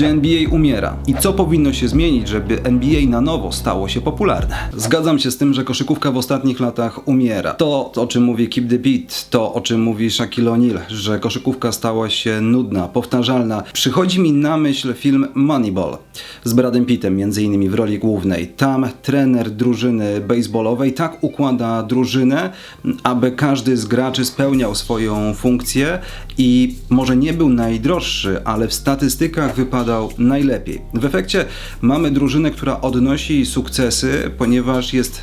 Czy NBA umiera? I co powinno się zmienić, żeby NBA na nowo stało się popularne? Zgadzam się z tym, że koszykówka w ostatnich latach umiera. To, o czym mówi Keep the Beat, to, o czym mówi Shaquille O'Neal, że koszykówka stała się nudna, powtarzalna. Przychodzi mi na myśl film Moneyball z Bradem Pittem, między innymi w roli głównej. Tam trener drużyny baseballowej tak układa drużynę, aby każdy z graczy spełniał swoją funkcję i może nie był najdroższy, ale w statystykach wypadał najlepiej. W efekcie mamy drużynę, która odnosi sukcesy, ponieważ jest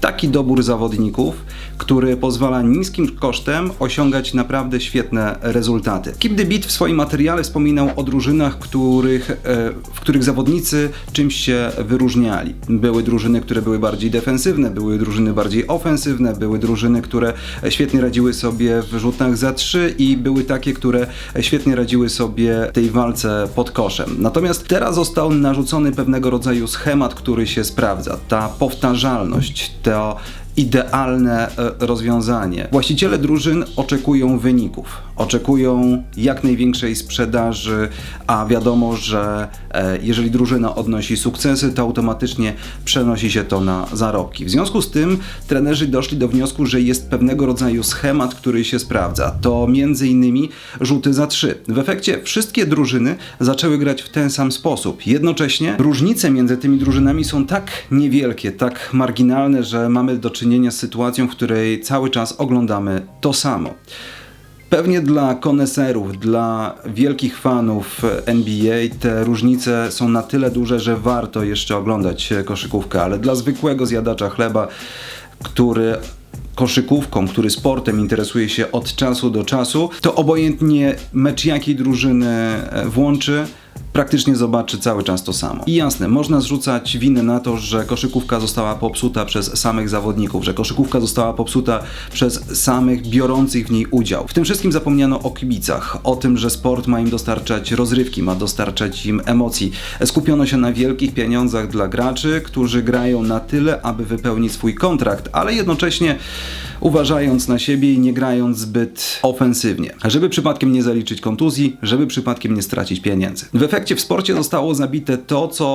taki dobór zawodników, który pozwala niskim kosztem osiągać naprawdę świetne rezultaty. Keep the Beat w swoim materiale wspominał o drużynach, których, e, w których zawodnicy czymś się wyróżniali. Były drużyny, które były bardziej defensywne, były drużyny bardziej ofensywne, były drużyny, które świetnie radziły sobie w rzutach za trzy i były takie, które świetnie radziły sobie w tej walce pod koszem. Natomiast teraz został narzucony pewnego rodzaju schemat, który się sprawdza. Ta powtarzalność, to idealne e, rozwiązanie. Właściciele drużyn oczekują wyników, oczekują jak największej sprzedaży, a wiadomo, że e, jeżeli drużyna odnosi sukcesy, to automatycznie przenosi się to na zarobki. W związku z tym trenerzy doszli do wniosku, że jest pewnego rodzaju schemat, który się sprawdza. To między innymi rzuty za trzy. W efekcie wszystkie drużyny zaczęły grać w ten sam sposób. Jednocześnie różnice między tymi drużynami są tak niewielkie, tak marginalne, że mamy do czynienia czynienia z sytuacją, w której cały czas oglądamy to samo. Pewnie dla koneserów, dla wielkich fanów NBA te różnice są na tyle duże, że warto jeszcze oglądać koszykówkę, ale dla zwykłego zjadacza chleba, który koszykówką, który sportem interesuje się od czasu do czasu, to obojętnie mecz jakiej drużyny włączy, praktycznie zobaczy cały czas to samo. I jasne, można zrzucać winę na to, że koszykówka została popsuta przez samych zawodników, że koszykówka została popsuta przez samych biorących w niej udział. W tym wszystkim zapomniano o kibicach, o tym, że sport ma im dostarczać rozrywki, ma dostarczać im emocji. Skupiono się na wielkich pieniądzach dla graczy, którzy grają na tyle, aby wypełnić swój kontrakt, ale jednocześnie uważając na siebie i nie grając zbyt ofensywnie, żeby przypadkiem nie zaliczyć kontuzji, żeby przypadkiem nie stracić pieniędzy. W efekcie w sporcie zostało zabite to, co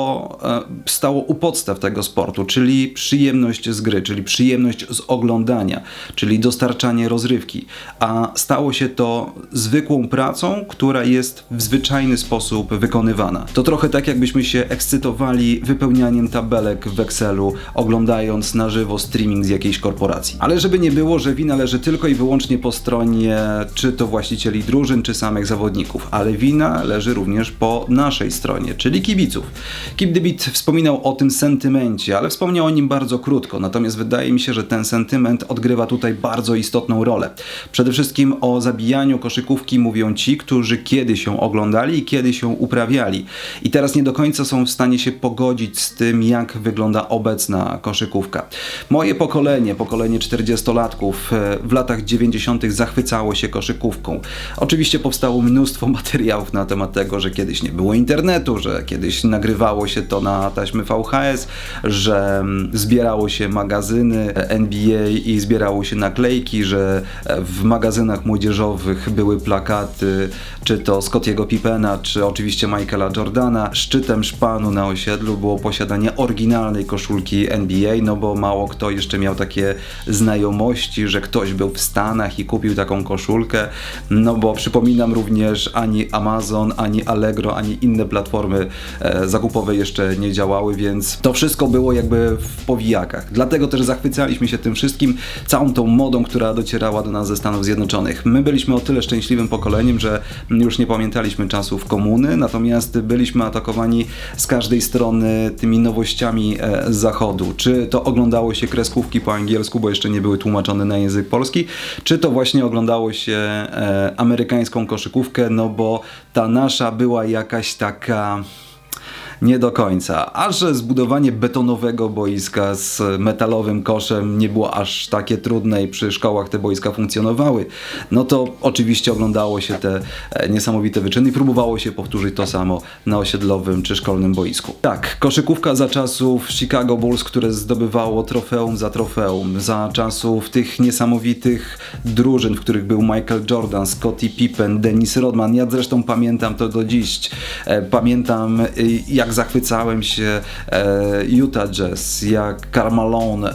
e, stało u podstaw tego sportu, czyli przyjemność z gry, czyli przyjemność z oglądania, czyli dostarczanie rozrywki, a stało się to zwykłą pracą, która jest w zwyczajny sposób wykonywana. To trochę tak, jakbyśmy się ekscytowali wypełnianiem tabelek w Excelu, oglądając na żywo streaming z jakiejś korporacji. Ale żeby nie było, że wina leży tylko i wyłącznie po stronie czy to właścicieli drużyn, czy samych zawodników, ale wina leży również po naszej stronie, czyli kibiców. Kip Debit wspominał o tym sentymencie, ale wspomniał o nim bardzo krótko, natomiast wydaje mi się, że ten sentyment odgrywa tutaj bardzo istotną rolę. Przede wszystkim o zabijaniu koszykówki mówią ci, którzy kiedyś ją oglądali i kiedyś ją uprawiali. I teraz nie do końca są w stanie się pogodzić z tym, jak wygląda obecna koszykówka. Moje pokolenie, pokolenie 40-latków, nastolatków e, w latach 90. zachwycało się koszykówką. Oczywiście powstało mnóstwo materiałów na temat tego, że kiedyś nie było internetu, że kiedyś nagrywało się to na taśmy VHS, że mm, zbierało się magazyny NBA i zbierało się naklejki, że e, w magazynach młodzieżowych były plakaty, czy to Scottiego Pippena, czy oczywiście Michaela Jordana. Szczytem szpanu na osiedlu było posiadanie oryginalnej koszulki NBA, no bo mało kto jeszcze miał takie znajomości że ktoś był w Stanach i kupił taką koszulkę, no bo przypominam również ani Amazon, ani Allegro, ani inne platformy e, zakupowe jeszcze nie działały, więc to wszystko było jakby w powijakach. Dlatego też zachwycaliśmy się tym wszystkim, całą tą modą, która docierała do nas ze Stanów Zjednoczonych. My byliśmy o tyle szczęśliwym pokoleniem, że już nie pamiętaliśmy czasów komuny, natomiast byliśmy atakowani z każdej strony tymi nowościami e, z zachodu. Czy to oglądało się kreskówki po angielsku, bo jeszcze nie były tłumaczone na język polski, czy to właśnie oglądało się e, amerykańską koszykówkę, no bo ta nasza była jakaś taka nie do końca. A że zbudowanie betonowego boiska z metalowym koszem nie było aż takie trudne i przy szkołach te boiska funkcjonowały, no to oczywiście oglądało się te e, niesamowite wyczyny i próbowało się powtórzyć to samo na osiedlowym czy szkolnym boisku. Tak, koszykówka za czasów Chicago Bulls, które zdobywało trofeum za trofeum, za czasów tych niesamowitych drużyn, w których był Michael Jordan, Scottie Pippen, Dennis Rodman. Ja zresztą pamiętam to do dziś. E, pamiętam e, zachwycałem się e, Utah Jazz, jak Carmelo e,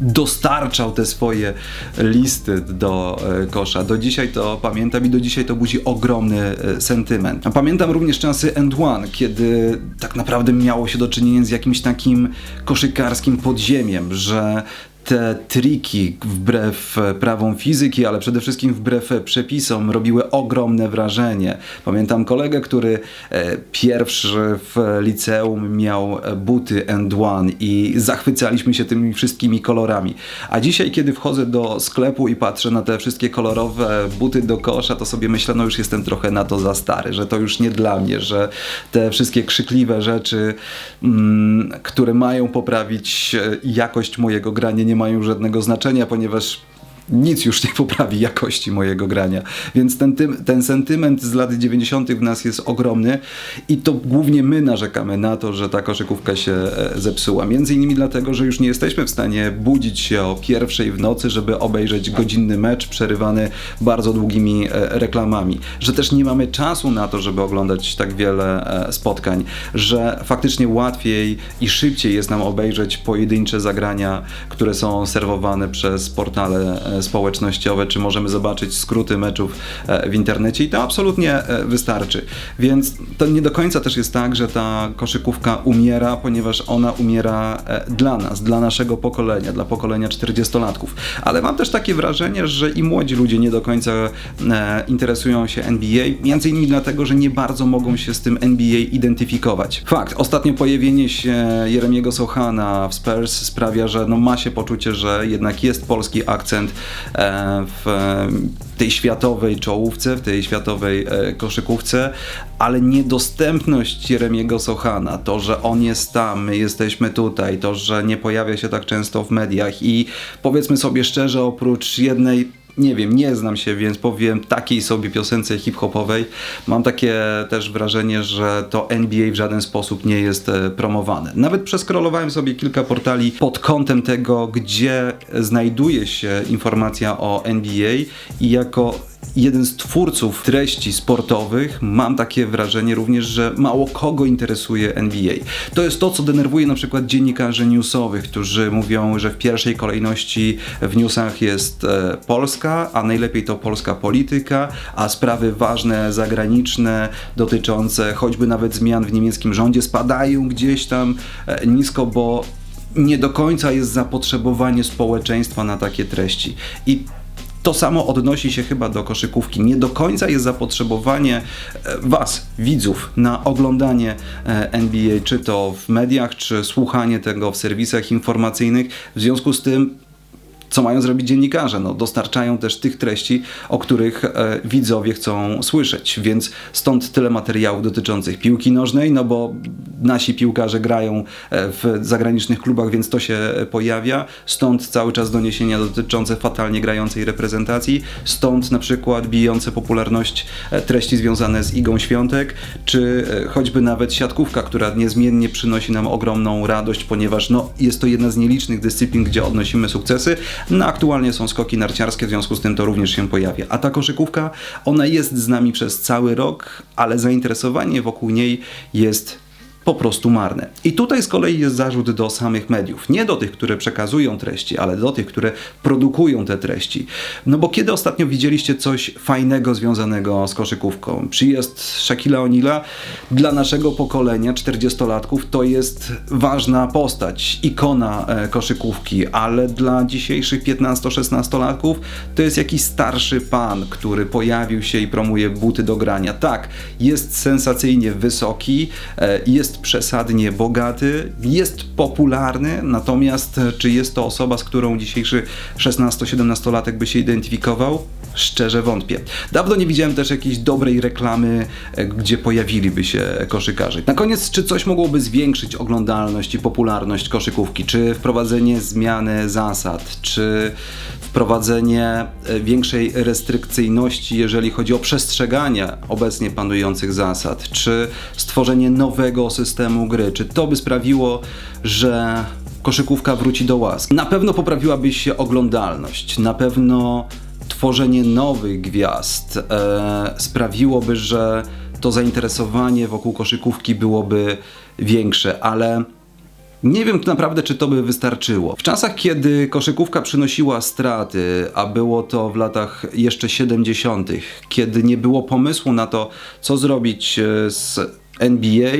dostarczał te swoje listy do e, kosza. Do dzisiaj to pamiętam i do dzisiaj to budzi ogromny sentyment. Pamiętam również czasy End One, kiedy tak naprawdę miało się do czynienia z jakimś takim koszykarskim podziemiem, że te triki wbrew prawom fizyki, ale przede wszystkim wbrew przepisom robiły ogromne wrażenie. Pamiętam kolegę, który e, pierwszy w liceum miał buty End One i zachwycaliśmy się tymi wszystkimi kolorami. A dzisiaj, kiedy wchodzę do sklepu i patrzę na te wszystkie kolorowe buty do kosza, to sobie myślę, no już jestem trochę na to za stary, że to już nie dla mnie, że te wszystkie krzykliwe rzeczy, mm, które mają poprawić e, jakość mojego grania, nie mają żadnego znaczenia, ponieważ nic już nie poprawi jakości mojego grania. Więc ten, ten sentyment z lat 90. w nas jest ogromny i to głównie my narzekamy na to, że ta koszykówka się e, zepsuła. Między innymi dlatego, że już nie jesteśmy w stanie budzić się o pierwszej w nocy, żeby obejrzeć godzinny mecz przerywany bardzo długimi e, reklamami. Że też nie mamy czasu na to, żeby oglądać tak wiele e, spotkań. Że faktycznie łatwiej i szybciej jest nam obejrzeć pojedyncze zagrania, które są serwowane przez portale społecznościowe, czy możemy zobaczyć skróty meczów e, w internecie i to absolutnie e, wystarczy. Więc to nie do końca też jest tak, że ta koszykówka umiera, ponieważ ona umiera e, dla nas, dla naszego pokolenia, dla pokolenia 40-latków. Ale mam też takie wrażenie, że i młodzi ludzie nie do końca interesują się NBA, między innymi dlatego, że nie bardzo mogą się z tym NBA identyfikować. Fakt, ostatnio pojawienie się Jeremiego Sochana w Spurs sprawia, że no ma się poczucie, że jednak jest polski akcent E, w tej światowej czołówce, w tej światowej e, koszykówce, ale niedostępność Jeremiego Sochana, to, że on jest tam, my jesteśmy tutaj, to, że nie pojawia się tak często w mediach i powiedzmy sobie szczerze, oprócz jednej nie wiem, nie znam się, więc powiem takiej sobie piosence hip-hopowej. Mam takie też wrażenie, że to NBA w żaden sposób nie jest e, promowane. Nawet przeskrolowałem sobie kilka portali pod kątem tego, gdzie znajduje się informacja o NBA i jako jeden z twórców treści sportowych, mam takie wrażenie również, że mało kogo interesuje NBA. To jest to, co denerwuje na przykład dziennikarzy newsowych, którzy mówią, że w pierwszej kolejności w newsach jest e, Polska, a najlepiej to polska polityka, a sprawy ważne, zagraniczne, dotyczące choćby nawet zmian w niemieckim rządzie spadają gdzieś tam e, nisko, bo nie do końca jest zapotrzebowanie społeczeństwa na takie treści. I to samo odnosi się chyba do koszykówki. Nie do końca jest zapotrzebowanie e, Was, widzów, na oglądanie e, NBA, czy to w mediach, czy słuchanie tego w serwisach informacyjnych. W związku z tym co mają zrobić dziennikarze? No, dostarczają też tych treści, o których e, widzowie chcą słyszeć, więc stąd tyle materiałów dotyczących piłki nożnej, no bo nasi piłkarze grają e, w zagranicznych klubach, więc to się pojawia. Stąd cały czas doniesienia dotyczące fatalnie grającej reprezentacji, stąd na przykład bijące popularność e, treści związane z Igą Świątek, czy e, choćby nawet siatkówka, która niezmiennie przynosi nam ogromną radość, ponieważ no, jest to jedna z nielicznych dyscyplin, gdzie odnosimy sukcesy, no aktualnie są skoki narciarskie, w związku z tym to również się pojawia. A ta koszykówka, ona jest z nami przez cały rok, ale zainteresowanie wokół niej jest po prostu marne. I tutaj z kolei jest zarzut do samych mediów. Nie do tych, które przekazują treści, ale do tych, które produkują te treści. No bo kiedy ostatnio widzieliście coś fajnego związanego z koszykówką? Przyjazd Shaquilla O'Neala dla naszego pokolenia 40-latków to jest ważna postać, ikona e, koszykówki, ale dla dzisiejszych 15-16-latków to jest jakiś starszy pan, który pojawił się i promuje buty do grania. Tak, jest sensacyjnie wysoki, e, jest przesadnie bogaty, jest popularny, natomiast czy jest to osoba, z którą dzisiejszy 16-17-latek by się identyfikował? Szczerze wątpię. Dawno nie widziałem też jakiejś dobrej reklamy, e, gdzie pojawiliby się koszykarze. Na koniec, czy coś mogłoby zwiększyć oglądalność i popularność koszykówki? Czy wprowadzenie zmiany zasad? Czy wprowadzenie e, większej restrykcyjności, jeżeli chodzi o przestrzeganie obecnie panujących zasad? Czy stworzenie nowego systemu gry? Czy to by sprawiło, że koszykówka wróci do łask? Na pewno poprawiłaby się oglądalność. Na pewno tworzenie nowych gwiazd e, sprawiłoby, że to zainteresowanie wokół koszykówki byłoby większe, ale nie wiem naprawdę, czy to by wystarczyło. W czasach, kiedy koszykówka przynosiła straty, a było to w latach jeszcze 70., kiedy nie było pomysłu na to, co zrobić e, z NBA,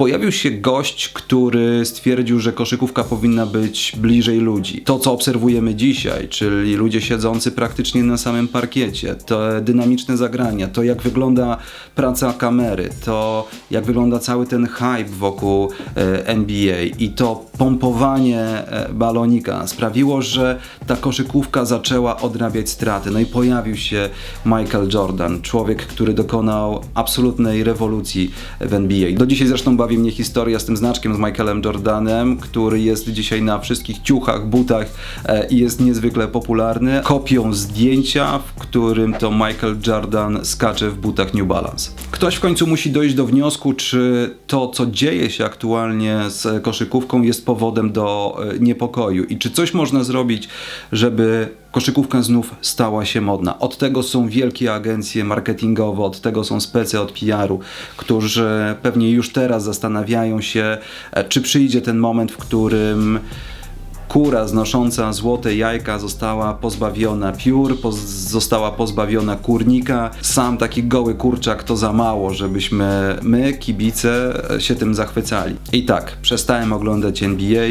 pojawił się gość, który stwierdził, że koszykówka powinna być bliżej ludzi. To, co obserwujemy dzisiaj, czyli ludzie siedzący praktycznie na samym parkiecie, te dynamiczne zagrania, to jak wygląda praca kamery, to jak wygląda cały ten hype wokół e, NBA i to pompowanie e, balonika sprawiło, że ta koszykówka zaczęła odrabiać straty. No i pojawił się Michael Jordan, człowiek, który dokonał absolutnej rewolucji w NBA. Do dzisiaj zresztą bawi mnie historia z tym znaczkiem z Michaelem Jordanem, który jest dzisiaj na wszystkich ciuchach, butach e, i jest niezwykle popularny. Kopią zdjęcia, w którym to Michael Jordan skacze w butach New Balance. Ktoś w końcu musi dojść do wniosku, czy to, co dzieje się aktualnie z koszykówką, jest powodem do e, niepokoju i czy coś można zrobić, żeby koszykówka znów stała się modna. Od tego są wielkie agencje marketingowe, od tego są specy od PR-u, którzy pewnie już teraz zastanawiają się, e, czy przyjdzie ten moment, w którym kura znosząca złote jajka została pozbawiona piór, poz została pozbawiona kurnika. Sam taki goły kurczak to za mało, żebyśmy my, kibice, e, się tym zachwycali. I tak, przestałem oglądać NBA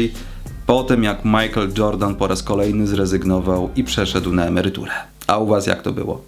po tym, jak Michael Jordan po raz kolejny zrezygnował i przeszedł na emeryturę. A u was jak to było?